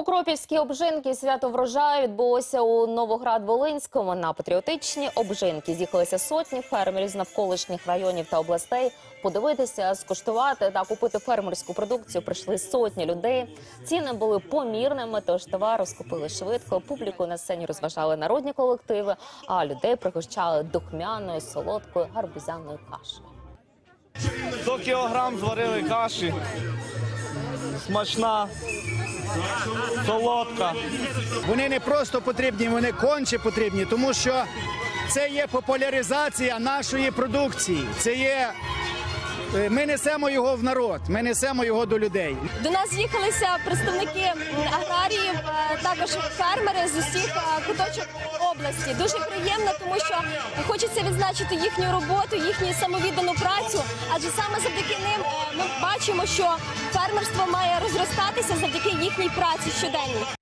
Покропівські обжинки свято врожаю відбулося у Новоград-Волинському. На патріотичні обжинки з'їхалися сотні фермерів з навколишніх районів та областей. Подивитися, скуштувати та купити фермерську продукцію прийшли сотні людей. Ціни були помірними, тож товар розкупили швидко. Публіку на сцені розважали народні колективи, а людей пригощали духмяною солодкою гарбузяною кашею. 100 кілограм зварили каші. Смачна, солодка. Вони не просто потрібні, вони конче потрібні, тому що це є популяризація нашої продукції. Це є. е, Ми несемо його в народ, ми несемо його до людей. До нас з'їхалися представники аграріїв, е, також фермери з усіх е, куточок області. Дуже приємно, тому що хочеться відзначити їхню роботу, їхню самовіддану працю. Адже саме завдяки ним ми бачимо, що фермерство має розростатися завдяки їхній праці щоденній.